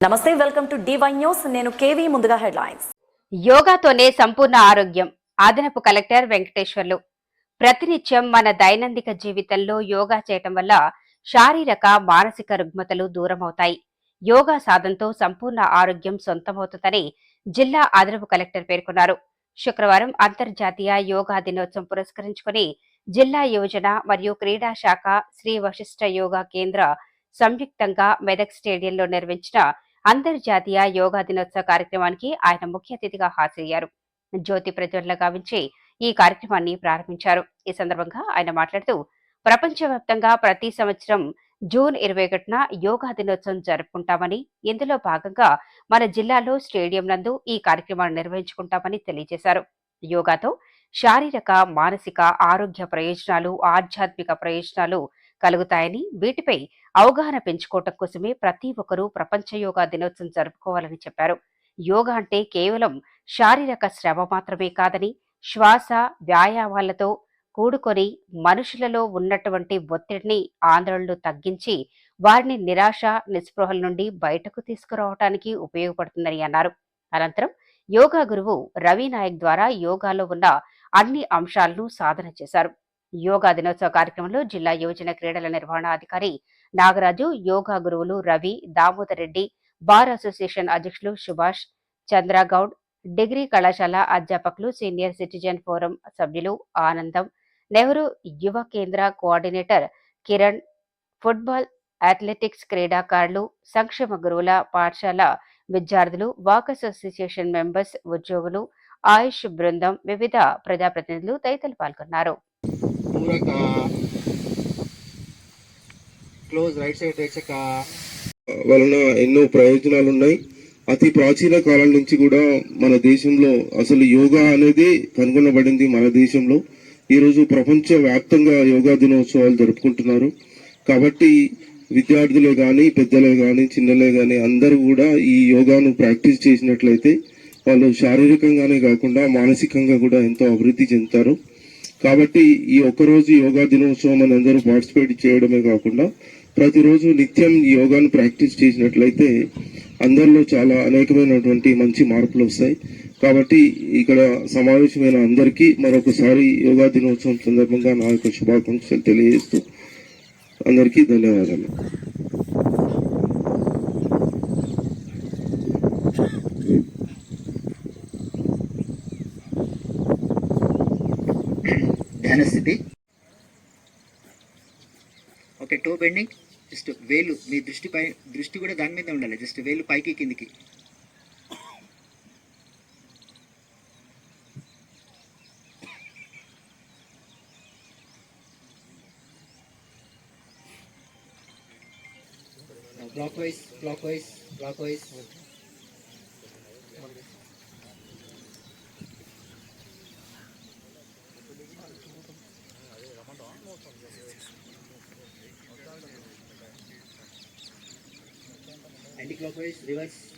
నమస్తే welcome to DY news నేను KV ముందుగా హెడ్లైన్స్. యోగాతోనే సంపూర్ణ ఆరోగ్యం అదనపు కలెక్టర్ వెంకటేశ్వర్లు. ప్రతినిత్యం మన దైనందిక జీవితంలో యోగా చేయటం వల్ల శారీరక మానసిక రుగ్మతలు దూరమవుతాయి. యోగా సాధనతో సంపూర్ణ ఆరోగ్యం సొంతమవుతుందని జిల్లా అదనపు కలెక్టర్ పేర్కొన్నారు. శుక్రవారం అంతర్జాతీయ యోగా దినోత్సవం పురస్కరించుకుని జిల్లా యువజన మరియు క్రీడా శాఖ శ్రీ వశిష్ఠ యోగా కేంద్ర సంయుక్తంగా మెదక్ స్టేడియంలో నిర్వహించిన అంతర్జాతీయ యోగా దినోత్సవ కార్యక్రమానికి ఆయన ముఖ్య అతిథిగా హాజరయ్యారు. జ్యోతి ప్రజ్వలన గావించి ఈ కార్యక్రమాన్ని ప్రారంభించారు. ఈ సందర్భంగా ఆయన మాట్లాడుతూ ప్రపంచవ్యాప్తంగా ప్రతి సంవత్సరం జూన్ ఇరవై ఒకటిన యోగా దినోత్సవం జరుపుకుంటామని ఇందులో భాగంగా మన జిల్లాలో స్టేడియం నందు ఈ కార్యక్రమాన్ని నిర్వహించుకుంటామని తెలియజేశారు. యోగాతో శారీరక మానసిక ఆరోగ్య ప్రయోజనాలు ఆధ్యాత్మిక ప్రయోజనాలు కలుగుతాయని వీటిపై అవగాహన పెంచుకోవటం కోసమే ప్రతి ఒక్కరూ ప్రపంచ యోగా దినోత్సవం జరుపుకోవాలని చెప్పారు. యోగా అంటే కేవలం శారీరక శ్రమ మాత్రమే కాదని శ్వాస వ్యాయామాలతో కూడుకొని మనుషులలో ఉన్నటువంటి ఒత్తిడిని ఆందోళనలు తగ్గించి వారిని నిరాశ నిస్పృహల నుండి బయటకు తీసుకురావడానికి ఉపయోగపడుతుందని అన్నారు. అనంతరం యోగా గురువు రవి నాయక్ ద్వారా యోగాలో ఉన్న అన్ని అంశాలను సాధన చేశారు. యోగా దినోత్సవ కార్యక్రమంలో జిల్లా యువజన క్రీడల నిర్వహణ అధికారి నాగరాజు యోగా గురువులు రవి దామోదర్ రెడ్డి బార్ అసోసియేషన్ అధ్యక్షులు సుభాష్ చంద్రగౌడ్ డిగ్రీ కళాశాల అధ్యాపకులు సీనియర్ సిటిజన్ ఫోరం సభ్యులు ఆనందం నెహ్రూ యువ కేంద్ర కోఆర్డినేటర్ కిరణ్ ఫుట్బాల్ అథ్లెటిక్స్ క్రీడాకారులు సంక్షేమ గురువుల పాఠశాల విద్యార్థులు వాక్ అసోసియేషన్ మెంబర్స్ ఉద్యోగులు ఆయుష్ బృందం వివిధ ప్రజాప్రతినిధులు తదితరులు పాల్గొన్నారు. పూరక క్లోజ్ రైట్ సైడ్ రేచక వలన ఎన్నో ప్రయోజనాలు ఉన్నాయి అతి ప్రాచీన కాలం నుంచి కూడా మన దేశంలో అసలు యోగా అనేది కనుగొనబడింది మన దేశంలో. ఈరోజు ప్రపంచ వ్యాప్తంగా యోగా దినోత్సవాలు జరుపుకుంటున్నారు. కాబట్టి విద్యార్థులే కానీ పెద్దలే కానీ చిన్నలే కానీ అందరూ కూడా ఈ యోగాను ప్రాక్టీస్ చేసినట్లయితే వాళ్ళు శారీరకంగానే కాకుండా మానసికంగా కూడా ఎంతో అభివృద్ధి చెందుతారు. కాబట్టి ఈ ఒక్కరోజు యోగా దినోత్సవం అని అందరూ పార్టిసిపేట్ చేయడమే కాకుండా ప్రతిరోజు నిత్యం ఈ యోగాను ప్రాక్టీస్ చేసినట్లయితే అందరిలో చాలా అనేకమైనటువంటి మంచి మార్పులు వస్తాయి. కాబట్టి ఇక్కడ సమావేశమైన అందరికీ మరొకసారి యోగా దినోత్సవం సందర్భంగా నా యొక్క శుభాకాంక్షలు తెలియజేస్తూ అందరికీ ధన్యవాదాలు. ధ్యాన ఓకే టో బెండింగ్ జస్ట్ వేలు మీ దృష్టి పై దృష్టి కూడా దాని మీద ఉండాలి. జస్ట్ వేలు పైకి కిందికి. Clockwise clock Any clockwise, reverse?